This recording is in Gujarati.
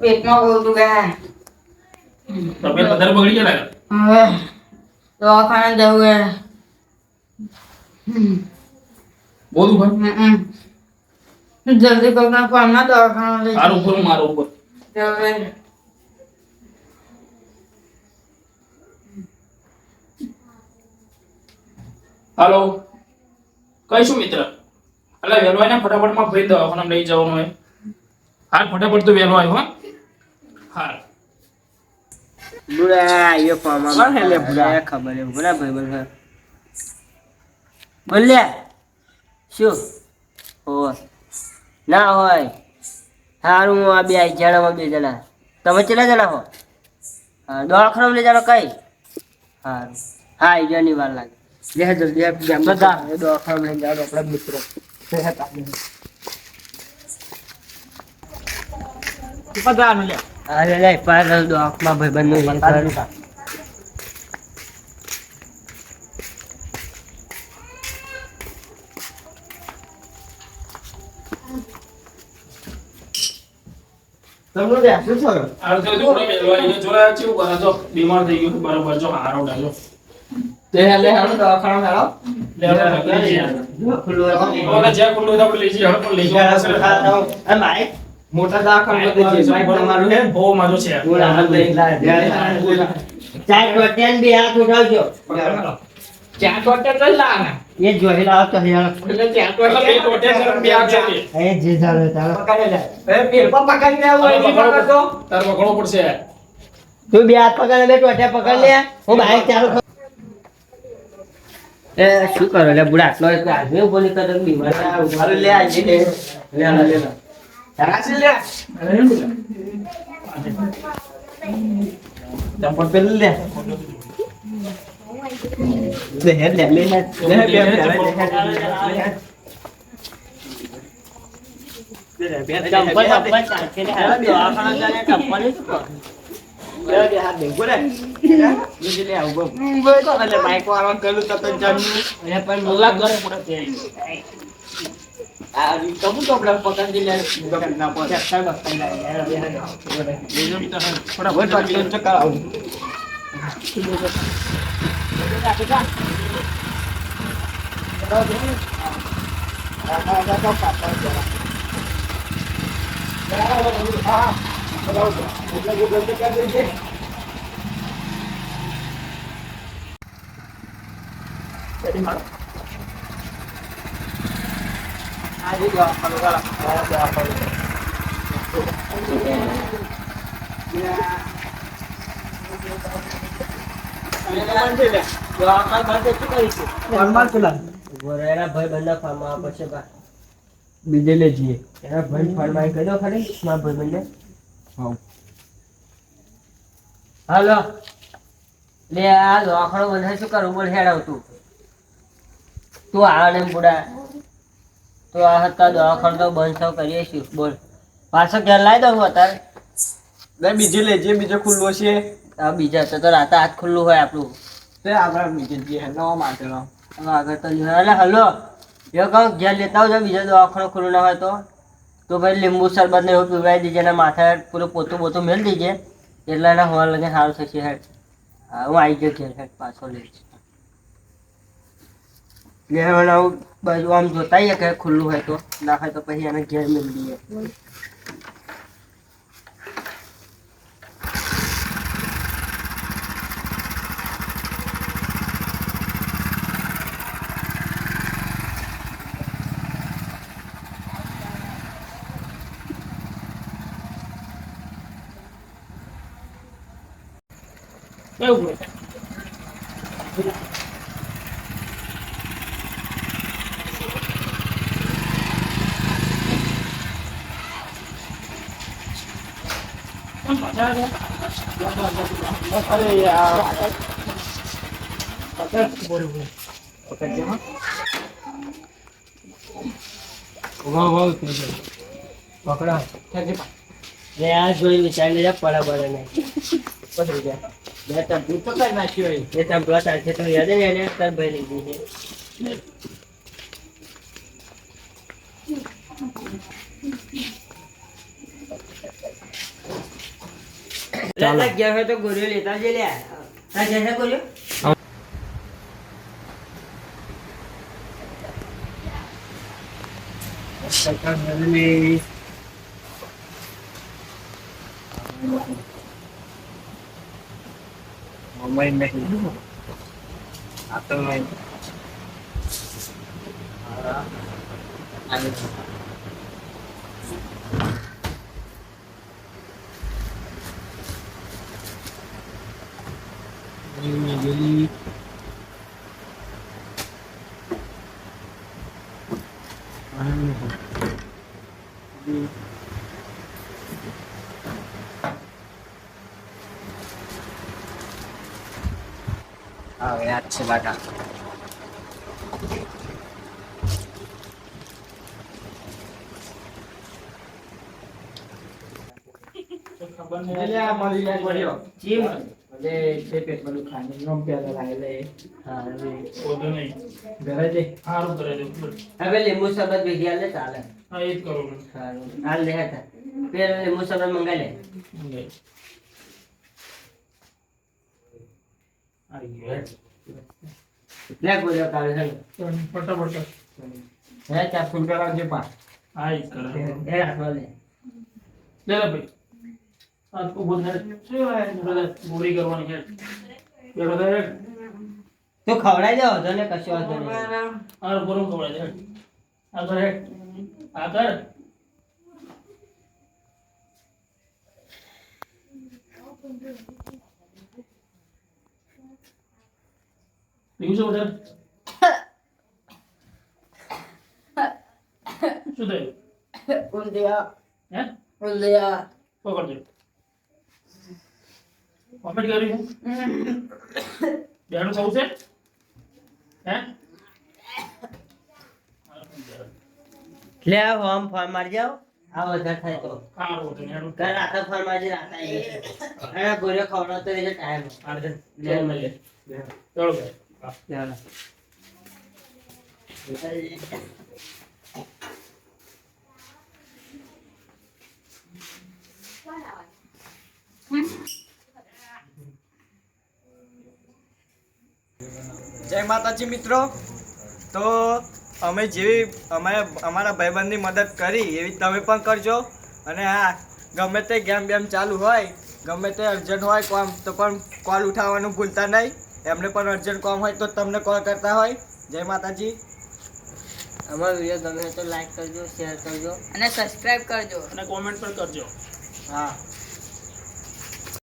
પેટમાં બહુ દુખાય તબિયત વધારે બગડી ગયા લાગે હવે દવાખાને જવું હે. બહુ દુખે હમ. જલ્દી કોકના ના દવાખાના લઈ મારું ઉપર મારું ઉપર. હાલો. કહીશું મિત્ર? એટલે વેલવાઈને ફટાફટમાં ભાઈ દવાખાના લઈ જવાનું હોય. હાલ ફટાફટ તો વહેલો આવ્યો હા. હાલ. બુરા આયો પામા લે બુરા? ખબર હે બુરા ભાઈ બોલ બોલ્યા. શું? હો ના હોય. હારું હું આ બે આઈ જણામાં બે જણા. તમે કેટલા જણા હો? હા દવાખાના લઈ જાણો કઈ? હારું. હા આઈ જવાની વાર લાગે. લે જલ્દી. એ જાઓ આપણા મિત્રો. બધા લે. અરે લે પાર દવાખામાં ભાઈ બંધ તમને લે શું થયું હાલ તો થોડો વહેલો આવી ગયો જોયા કેવું કરે જો બીમાર થઈ ગયું બરાબર. જો હારો ડાલો તે લે હાલો દવાખાને હાલો. લે લે લે જઈએ. ખુલ્લું હોય તો લઈ જઈએ. પણ લઈ જવાનું છે. મોટા દાખલ બધે જે ભાઈ તમારું હે બહુ મજો છે. ચાર ટોટેન બે હાથ ઉઠાવજો. ચાર ટોટેન તો લાના એ જોહેલા લાવ હે એટલે ચાર ટોટેન બે હાથ છે. એ જે જાવે ચાલે પકડી લે. એ પેલ પર પકડી લે હોય નહીં પકડતો તાર પકડો પડશે. તું બે હાથ પકડ લે ટોટે પકડ લે. હું બાઈક ચાલુ એ શું કરો લે બુડા આટલો એટલે આદમી બોલી બીમાર મારું લે આજે લે લે લે. લે રાસી લે ચંપલ પેલ લે લે હે લે લે લે બે બે ચંપલ ચંપલ ચાલશે લે હાલો દવાખાના ચાલે ચંપલ ય શું કરો? બાઈક વાળા કરું તો તો જમ્યું એ પણ કલાક ઘરે પડે તે. આ કબુ તો આપણે પકડી લે ના પડે ફટાફટ પાછી ચક્કર આવું ઊભો રહે, એના ભાઈ બંને ફાર્મમાં પછી બા. ખરી મારા ભાઈ બંને હાલો લે, આ દવાખાનો બંધ શું કરું? બોલ, હેડ આવતું. તું આને ને તો આ હતા દવાખાનો તો બંધ કરીએ છીએ. બોલ. પાછો ઘેર લાવી દઉં હું અત્યારે. બે બીજે લેજે બીજો ખુલ્લો છે. આ બીજા તો તો રાતે હાથ ખુલ્લું હોય આપણું. તે આપણા બીજે જે નવા હવે આગળ તો જોઈએ. અલે હલો. એ કહું ઘેર લેતા આવજો બીજો દવાખાનો ખુલ્લું ના હોય તો. તો ભાઈ લીંબુ શરબત ને એવું પીવડાવી દીજે એના માથે પૂરું પોતું પોતું મેળ દીજે. એટલે એના હોવા લગે સારું થશે હેડ. હા હું આવી ગયો ઘેર હેડ પાછો લઈશ ઘેર આવું આમ જોતા કે ખુલ્લું હોય તો, ના હોય તો પછી એને ઘેર મેળ દઈએ. અરે વાહ વાહ થઈ ગયો પકડો આ જોઈ વિચારી લેજા પડે પડે નહીં પછી જાય બે તંબુ તો કરી નાખ્યો એ તંબુ છે તો યાદ ને એને ચાલો. ગયા હોય તો ગોળીઓ લેતા જઈએ લે. આ જશે ગોળીઓ? મુંબઈ નહીં. આ તો નહીં. હા યાદ છે બાકા ખબર નહીં. એટલે આ છે લાગે હવે લીંબુ શરબત ભેગી આલે ચાલે. હા, એ જ કરું હાલ લે હતા પેલા લીંબુ શરબત મંગાઈ લે. લે. ગોળીઓ કાઢે છે ફટાફટ હે ચાર ફૂલ કરાવજે પા હા, એ કરે. એ લે લે ભાઈ. આ તો ઊભો થાય. શું આ બધા ગોળી કરવાની છે. બેઠો થાય હેડ. તું ખવડાવી દે વધો ને કશો વાંધો નહીં આ ગરમ ખવડાઈ દે. આ કર આ કર. પીવું છે વધારે? શું થયું ઊંધિયા હે ઊંધિયા પકડજો કોમેન્ટ કરી છે બેનું થવું છે હે લે આ હોમ ફોન મારી જાવ આ વધારે થાય તો સારું હતું હેડું. કર રાતે ફોન મારી રાતે આવી અને ગોળીઓ ખવડાવતો રહેજે ટાઈમ આ રીતે ચાલ મળીએ. ચાલો ભાઈ. હા. જય માતાજી મિત્રો. તો અમે જેવી અમે અમારા ભાઈબંધની મદદ કરી એવી તમે પણ કરજો. અને હા ગમે તે ગેમ બેમ ચાલુ હોય ગમે તે અર્જન્ટ હોય કોમ તો પણ કોલ ઉઠાવવાનું ભૂલતા નહીં. એમને પણ અર્જન્ટ કોમ હોય તો તમને કોલ કરતા હોય. જય માતાજી. અમારો વીડિયો ગમે તો લાઈક કરજો શેર કરજો. અને સબસ્ક્રાઇબ કરજો. અને કોમેન્ટ પણ કરજો. હા.